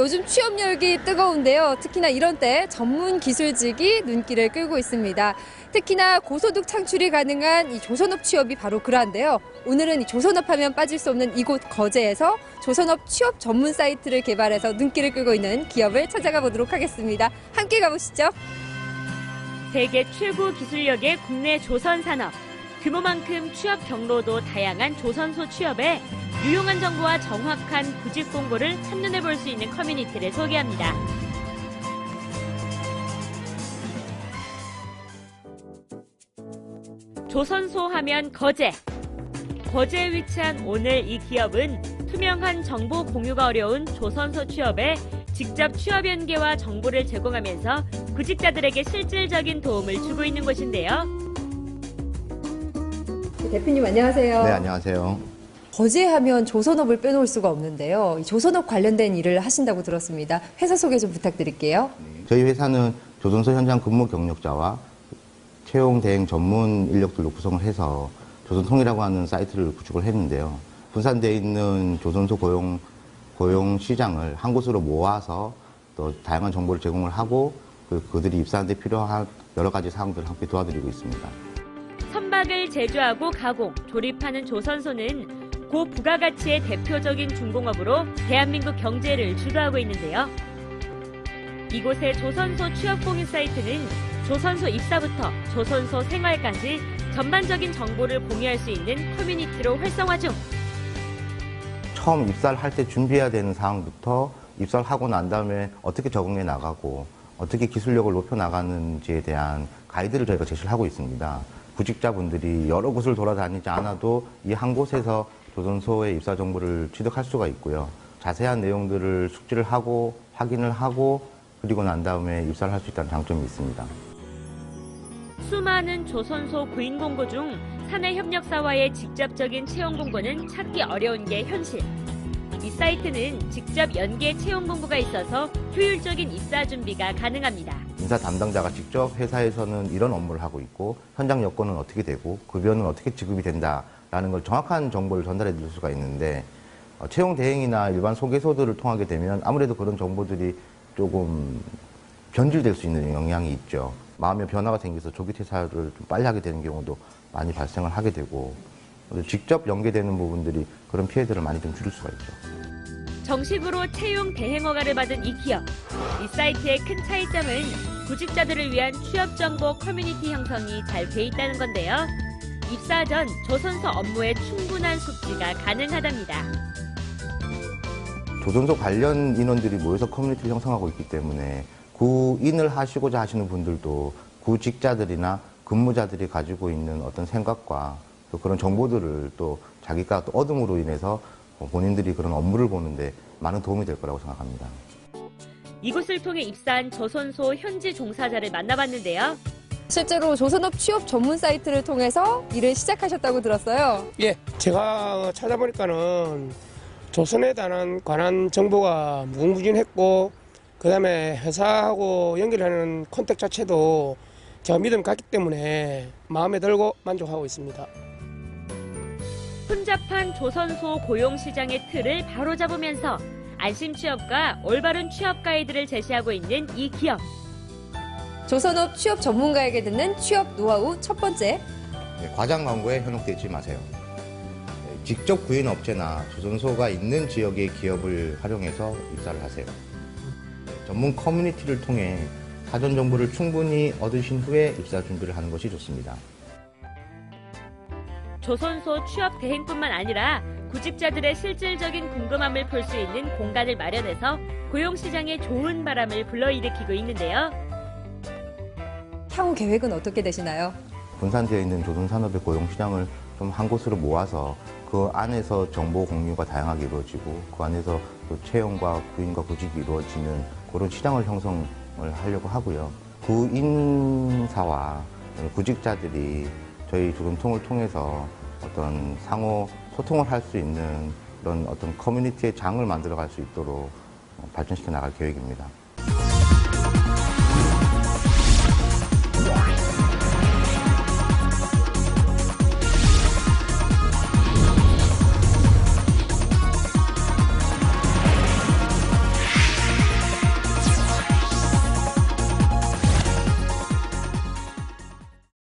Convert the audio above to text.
요즘 취업 열기 뜨거운데요. 특히나 이런 때 전문 기술직이 눈길을 끌고 있습니다. 특히나 고소득 창출이 가능한 이 조선업 취업이 바로 그러한데요. 오늘은 이 조선업 하면 빠질 수 없는 이곳 거제에서 조선업 취업 전문 사이트를 개발해서 눈길을 끌고 있는 기업을 찾아가 보도록 하겠습니다. 함께 가보시죠. 세계 최고 기술력의 국내 조선 산업. 규모만큼 취업 경로도 다양한 조선소 취업에 유용한 정보와 정확한 구직 공고를 한눈에 볼 수 있는 커뮤니티를 소개합니다. 조선소 하면 거제. 거제에 위치한 오늘 이 기업은 투명한 정보 공유가 어려운 조선소 취업에 직접 취업 연계와 정보를 제공하면서 구직자들에게 실질적인 도움을 주고 있는 곳인데요. 대표님 안녕하세요. 네, 안녕하세요. 거제 하면 조선업을 빼놓을 수가 없는데요. 이 조선업 관련된 일을 하신다고 들었습니다. 회사 소개 좀 부탁드릴게요. 저희 회사는 조선소 현장 근무 경력자와 채용 대행 전문 인력들로 구성을 해서 조선통이라고 하는 사이트를 구축을 했는데요. 분산되어 있는 조선소 고용 고용 시장을 한 곳으로 모아서 또 다양한 정보를 제공을 하고 그, 그들이 입사하는 데 필요한 여러 가지 사항들을 함께 도와드리고 있습니다. 선박을 제조하고 가공, 조립하는 조선소는 고부가가치의 대표적인 중공업으로 대한민국 경제를 주도하고 있는데요. 이곳의 조선소 취업 공유 사이트는 조선소 입사부터 조선소 생활까지 전반적인 정보를 공유할 수 있는 커뮤니티로 활성화 중. 처음 입사를 할 때 준비해야 되는 사항부터 입사를 하고 난 다음에 어떻게 적응해 나가고 어떻게 기술력을 높여 나가는지에 대한 가이드를 저희가 제시를 하고 있습니다. 구직자분들이 여러 곳을 돌아다니지 않아도 이 한 곳에서 조선소의 입사 정보를 취득할 수가 있고요. 자세한 내용들을 숙지를 하고 확인을 하고 그리고 난 다음에 입사를 할 수 있다는 장점이 있습니다. 수많은 조선소 구인 공고 중 사내 협력사와의 직접적인 채용 공고는 찾기 어려운 게 현실. 이 사이트는 직접 연계 채용 공고가 있어서 효율적인 입사 준비가 가능합니다. 인사 담당자가 직접 회사에서는 이런 업무를 하고 있고 현장 여건은 어떻게 되고 급여는 어떻게 지급이 된다 라는 걸 정확한 정보를 전달해 드릴 수가 있는데 어, 채용 대행이나 일반 소개소들을 통하게 되면 아무래도 그런 정보들이 조금 변질될 수 있는 영향이 있죠. 마음의 변화가 생겨서 조기 퇴사를 좀 빨리 하게 되는 경우도 많이 발생을 하게 되고 직접 연계되는 부분들이 그런 피해들을 많이 좀 줄일 수가 있죠. 정식으로 채용 대행 허가를 받은 이 기업. 이 사이트의 큰 차이점은 구직자들을 위한 취업 정보 커뮤니티 형성이 잘 돼 있다는 건데요. 입사 전 조선소 업무에 충분한 숙지가 가능하답니다. 조선소 관련 인원들이 모여서 커뮤니티를 형성하고 있기 때문에 구인을 하시고자 하시는 분들도 구직자들이나 근무자들이 가지고 있는 어떤 생각과 또 그런 정보들을 또 자기가 또 얻음으로 인해서 본인들이 그런 업무를 보는데 많은 도움이 될 거라고 생각합니다. 이곳을 통해 입사한 조선소 현지 종사자를 만나봤는데요. 실제로 조선업 취업 전문 사이트를 통해서 일을 시작하셨다고 들었어요. 예, 제가 찾아보니까는 조선에 관한, 관한 정보가 무궁무진했고, 그 다음에 회사하고 연결하는 컨택 자체도 제가 믿음 갔기 때문에 마음에 들고 만족하고 있습니다. 혼잡한 조선소 고용 시장의 틀을 바로잡으면서 안심 취업과 올바른 취업 가이드를 제시하고 있는 이 기업. 조선업 취업 전문가에게 듣는 취업 노하우 첫 번째. 네, 과장 광고에 현혹되지 마세요. 네, 직접 구인 업체나 조선소가 있는 지역의 기업을 활용해서 입사를 하세요. 네, 전문 커뮤니티를 통해 사전 정보를 충분히 얻으신 후에 입사 준비를 하는 것이 좋습니다. 조선소 취업 대행뿐만 아니라 구직자들의 실질적인 궁금함을 풀 수 있는 공간을 마련해서 고용 시장에 좋은 바람을 불러일으키고 있는데요. 향후 계획은 어떻게 되시나요? 분산되어 있는 조선산업의 고용 시장을 좀 한 곳으로 모아서 그 안에서 정보 공유가 다양하게 이루어지고 그 안에서 또 채용과 구인과 구직이 이루어지는 그런 시장을 형성을 하려고 하고요. 구인사와 구직자들이 저희 조선통을 통해서 어떤 상호 소통을 할 수 있는 그런 어떤 커뮤니티의 장을 만들어 갈 수 있도록 발전시켜 나갈 계획입니다.